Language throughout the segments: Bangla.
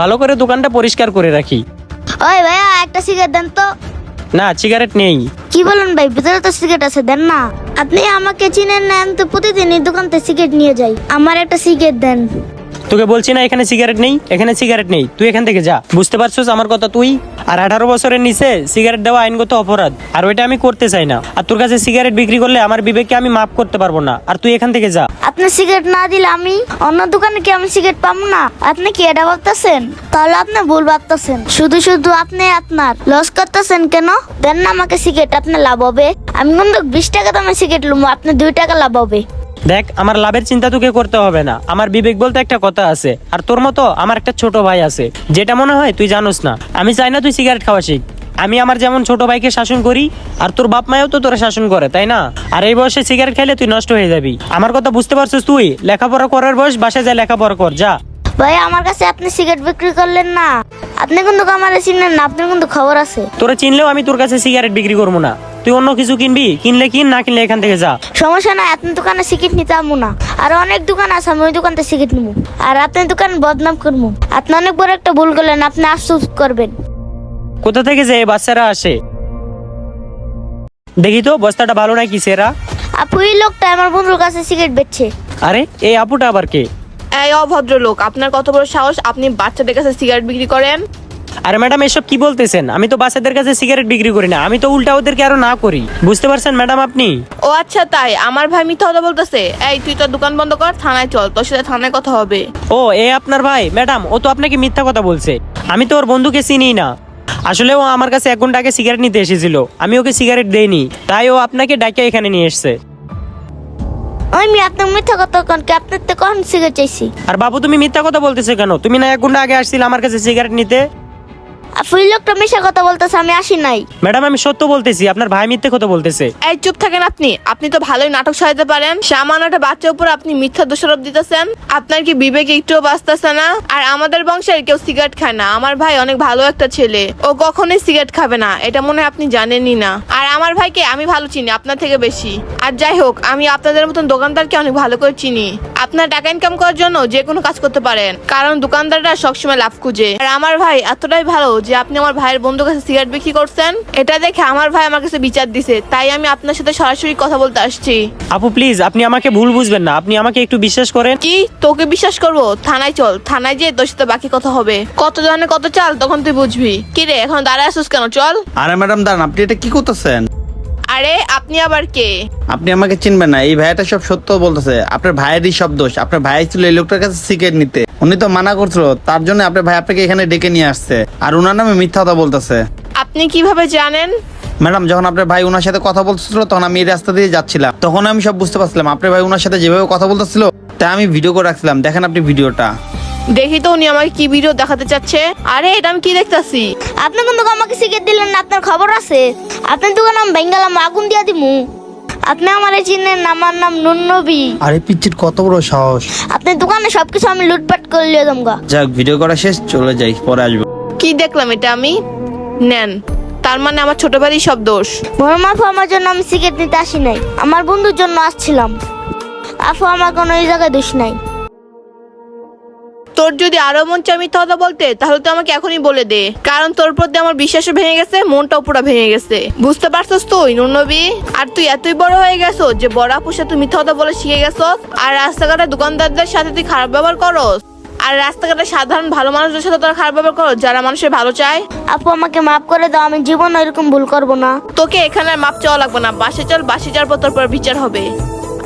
ভালো করে দোকানটা পরিষ্কার করে রাখি। ওই ভাইয়া একটা সিগারেট দেন তো। না সিগারেট নেই। কি বলেন ভাই ভিতরে তো সিগারেট আছে দেন না। আপনি আমাকে চিনেন না আমি তো প্রতিদিনই এই দোকান থেকে সিগারেট নিয়ে যাই। আমার একটা সিগারেট দেন। তোকে বলছি না এখানে সিগারেট নেই, এখানে সিগারেট নেই। তুই এখান থেকে যা। বুঝতে পারছিস আমার কথা তুই? আর আঠারো বছরের নিচে সিগারেট দেওয়া আইনগত অপরাধ। আর ওইটা আমি করতে চাই না। আর তোর কাছে সিগারেট বিক্রি করলে আমার বিবেককে আমি মাফ করতে পারব না। আর তুই এখান থেকে যা। আপনি সিগারেট না দিলে আমি অন্য দোকানে কি আমি সিগারেট পাবো না? আপনি কি এটা ভাবতেছেন? তাহলে আপনি ভুল ভাবতেছেন। শুধু শুধু আপনি আপনার লস করতেছেন কেন? দেন না আমাকে সিগারেট আপনার লাভ হবে। আমি কিন্তু বিশ টাকা দামে সিগারেট লুমো, আপনি দুই টাকা লাভ হবে। দেখ, আমার লাভের চিন্তা তোকে করতে হবে না। আমার বিবেক বলতে একটা কথা আছে, আর তোর মতো আমার একটা ছোট ভাই আছে। যেটা মনে হয় তুই জানোস না। আমি চাই না তুই সিগারেট খাওয়া শিখ। আমি আমার যেমন ছোট ভাইকে শাসন করি, আর তোর বাপ মায়ও তো তোরা শাসন করে, তাই না? আর এই বয়সে সিগারেট খেলে তুই নষ্ট হয়ে যাবি। আমার কথা বুঝতে পারছিস তুই? লেখাপড়া করার বয়স, বাসায় যায় লেখাপড়া কর, যা। ভাই আমার কাছে আপনি সিগারেট বিক্রি করলেন না। আপনি কিন্তু আমার চিনেন না আপনার কিন্তু খবর আছে। তোরা চিনলেও আমি তোর কাছে সিগারেট বিক্রি করব না। তুই অন্য কিছু কিনবি? কিনলে কিন না কিনলে এখান থেকে যা। সমস্যা নাই আপনার দোকানে সিগারেট নিতে আমু না। আর অনেক দোকান আছে আমি ওই দোকান থেকে সিগারেট নিবো। আর আপনার দোকান বদনাম করব। আপনি অনেক বড় একটা ভুল করলেন আপনি আফসোস করবেন। কোথা থেকে যে এই বাচ্চারা আসে? দেখি তো বস্তাটা ভালো নাকি সেরা? আপু এই লোকটা আমার বন্ধুর কাছে সিগারেট বেচছে। আরে এই আপুটা আবার কে? এই অভদ্র লোক আপনার কত বড় সাহস? আপনি বাচ্চাদের কাছে সিগারেট বিক্রি করেন? আরে ম্যাডাম এসব কি বলতেছেন? আমি তো বাচ্চাদের কাছে সিগারেট বিক্রি করি না। আমি তো উল্টা ওদেরকে আরও না করি। বুঝতে পারছেন ম্যাডাম আপনি? ও আচ্ছা তাই। আমার ভাই মিথ্যা কথা বলতেছে। এই তুই তোর দোকান বন্ধ কর থানায় চল। তোর সাথে থানায় কথা হবে। ও এ আপনার ভাই? ম্যাডাম ও তো আপনাকে মিথ্যা কথা বলছে। আমি তো ওর বন্ধুকে চিনি না। আসলে ও আমার কাছে এক ঘণ্টা আগে সিগারেট নিতে এসেছিল। আমি ওকে সিগারেট দেইনি। তাই ও আপনাকে ডাকে এখানে নিয়ে এসেছে। ওই মি আপনার মিথ্যা কথা কন কি? আপনার তো কখন সিগারেট চাইছি? আর বাবু, তুমি মিথ্যা কথা বলতেছো কেন? তুমি না এক ঘণ্টা আগে আসছিলে আমার কাছে সিগারেট নিতে? আপু এই লোকটা মিশা কথা বলতেছে আমি আসি নাই। ম্যাডাম আমি সত্য বলতেছি আপনার ভাই মিথ্যে কথা বলতেছে। এই চুপ থাকেন আপনি। আপনি তো ভালোই নাটক সাজাতে পারেন। সামান্য একটা বাচ্চার উপর আপনি মিথ্যা দোষারোপ দিতেছেন। আপনার কি বিবেক একটুও বাঁচতেছে না? আর আমাদের বংশের কেউ সিগারেট খায় না। আমার ভাই অনেক ভালো একটা ছেলে। ও কখনোই সিগারেট খাবে না। এটা মনে হয় আপনি জানেনই না। আর আমার ভাইকে আমি ভালো চিনি আপনার থেকে বেশি। আর যাই হোক আমি আপনাদের মতন দোকানদারকে অনেক ভালো করে চিনি। আপনার টাকা ইনকাম করার জন্য যে কোনো কাজ করতে পারেন। কারণ দোকানদাররা সবসময় লাভ খুঁজে। আর আমার ভাই এতটাই ভালো যে আপনি আমার ভাইয়ের বন্ধুর কাছে সিগারেট বিক্রি করছেন এটা দেখে আমার ভাই আমার কাছে বিচার দিছে। তাই আমি আপনার সাথে সরাসরি কথা বলতে আসছি। আপু প্লিজ আপনি আমাকে ভুল বুঝবেন না। আপনি আমাকে একটু বিশ্বাস করেন। কি? তোকে বিশ্বাস করব? থানায় চল। থানায় যেয়ে তোর সাথে বাকি কথা হবে। কত জানে কত চাল তখন তুই বুঝবি। কি রে এখন দাঁড়ায় আসুস কেন? চল। আরে ম্যাডাম দাঁড়ান। আপনি এটা কি করতেছেন? আরে আপনি আবার কে? আপনি আমাকে চিনবেন না। এই ভাইয়াটা সব সত্য বলতেছে। আপনার ভাইয়েরই সব দোষ। আপনার ভাই ছিল এই লোকটার কাছে সিগারেট নিতে। উনি তো মানা করছিল তার জন্য আপনার ভাই আপনাকে এখানে ডেকে নিয়ে আসছে। আর উনার নামে মিথ্যা কথা বলতেছে। আপনি কীভাবে জানেন? ম্যাডাম যখন আপনার ভাই ওনার সাথে কথা বলতেছিল তখন আমি এই রাস্তা দিয়ে যাচ্ছিলাম। তখন আমি সব বুঝতে পারছিলাম আপনার ভাই ওনার সাথে যেভাবে কথা বলতেছিল তাই আমি ভিডিও করে রাখছিলাম। দেখেন আপনি ভিডিওটা। দেখি তো উনি আমাকে কি ভিডিও দেখাতে চাচ্ছে। আরে এটা আমি কি দেখতাছি? আপনি কিন্তু আমাকে সিগারেট দিলেন না আপনার খবর আছে? আপনার দোকান আমি বেঙ্গালাম আগুন দিয়া দিমু। আপনি আমারে চিনেন আমার নাম নুনবী আরে পিচ্ছির কত বড় সাহস। আপনি দোকানে সবকিছু আমি লুটপাট করে লিয়ে দমগা যাক ভিডিও করা শেষ চলে যাই পরে আসব। কি দেখলাম এটা আমি? নেন তার মানে আমার ছোট ভাইয়েরই সব দোষ। বড় আফু আমার জন্য আমি সিগারেট নিতে আসি নাই। আমার বন্ধুর জন্য আসছিলাম। আফু আমার কোনো এই জায়গায় দোষ নাই। তোর যদি আরও মন চায় মিথ্যা কথা বলতে তাহলে তো আমাকে এখনই বলে দে। কারণ তোর প্রতি আমার বিশ্বাস ভেঙে গেছে মনটাও পুরো ভেঙে গেছে। বুঝতে পারছস তুই নুনবি আর তুই এতই বড় হয়ে গেছো যে বড় আপুর তুই মিথ্যা কথা বলে শিখে গেছস আর রাস্তাঘাটে দোকানদারদের সাথে তুই খারাপ ব্যবহার করস? আর রাস্তাঘাটে সাধারণ ভালো মানুষদের সাথে তোরা খারাপ ব্যবহার করো যারা মানুষের ভালো চায়? আপু আমাকে মাফ করে দাও আমি জীবন এরকম ভুল করব না। তোকে এখানে মাপ চাওয়া লাগবে না। বাসে চল বাসে যাওয়ার পর তোর পর বিচার হবে।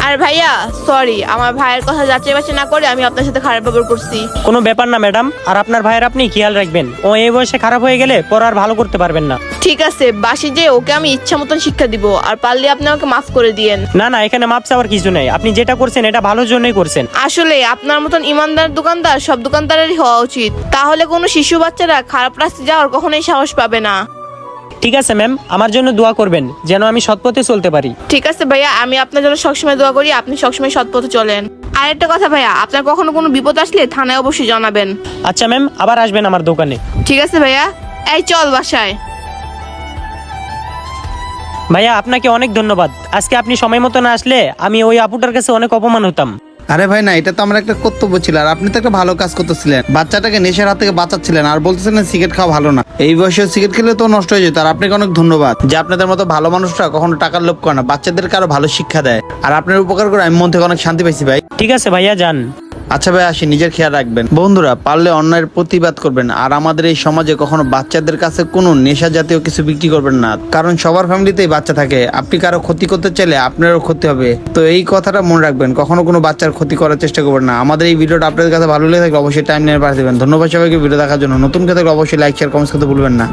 আর ভাইয়া সরি আমার ভাইয়ের কথা যাচাই বাছাই না করে আমি আপনার সাথে খারাপ ব্যবহার করছি। কোনো ব্যাপার না ম্যাডাম। আর আপনার ভাইয়ের আপনি খেয়াল রাখবেন। ও এই বয়সে খারাপ হয়ে গেলে পর আর ভালো করতে পারবেন না। ঠিক আছে বাসি যে ওকে আমি ইচ্ছা মতন শিক্ষা দিব আর পারলে আপনি আমাকে মাফ করে দিয়েন। না না এখানে মাপ চাওয়ার কিছু নেই। আপনি যেটা করছেন এটা ভালোর জন্যই করছেন। আসলে আপনার মতন ইমানদার দোকানদার সব দোকানদারেরই হওয়া উচিত। তাহলে কোনো শিশু বাচ্চারা খারাপ রাস্তায় যাওয়ার কখনোই সাহস পাবে না। ঠিক আছে ম্যাম আমার জন্য দোয়া করবেন যেন আমি সৎ পথে চলতে পারি। ঠিক আছে ভাইয়া আমি আপনার জন্য সবসময় দোয়া করি আপনি সবসময় সৎপথে চলেন। আর একটা কথা ভাইয়া আপনার কখনো কোনো বিপদ আসলে থানায় অবশ্যই জানাবেন। আচ্ছা ম্যাম আবার আসবেন আমার দোকানে। ঠিক আছে ভাইয়া এই চল বাসায়। ভাইয়া আপনাকে অনেক ধন্যবাদ। আজকে আপনি সময় মতো না আসলে আমি ওই আপুটার কাছে অনেক অপমান হতাম। আরে ভাই না, এটা তো আমার একটা কর্তব্য ছিল, আর আপনি তো একটা ভালো কাজ করতেছিলেন। বাচ্চাটাকে নেশার হাত থেকে বাঁচাচ্ছিলেন, আর বলতেছিলেন সিগারেট খাওয়া ভালো না। এই বয়সে সিগারেট খেলে তো নষ্ট হয়ে যেত, আর আপনাকে অনেক ধন্যবাদ যে আপনাদের মতো ভালো মানুষরা কখনো টাকার লোভ করে না, বাচ্চাদেরকে আরও ভালো শিক্ষা দেয়। আর আপনার উপকার করে আমি মন থেকে অনেক শান্তি পাইছি ভাই। ঠিক আছে ভাইয়া, যান। আচ্ছা ভাই, আসি, নিজের খেয়াল রাখবেন। বন্ধুরা, পারলে অন্যায়ের প্রতিবাদ করবেন আর আমাদের এই সমাজে কখনো বাচ্চাদের কাছে কোনো নেশা জাতীয় কিছু বিক্রি করবেন না। কারণ সবার ফ্যামিলিতেই বাচ্চা থাকে। আপনি কারও ক্ষতি করতে চাইলে আপনারও ক্ষতি হবে। তো এই কথাটা মনে রাখবেন, কখনো কোনো বাচ্চার ক্ষতি করার চেষ্টা করবেন না। আমাদের এই ভিডিওটা আপনাদের কাছে ভালো লেগে থাকলে অবশ্যই টাইম নিয়ে পাঠিয়ে দেবেন ধন্যবাদ সবাইকে ভিডিও দেখার জন্য। নতুন থাকলে অবশ্যই লাইক শেয়ার কমেন্টস করতে ভুলবেন না।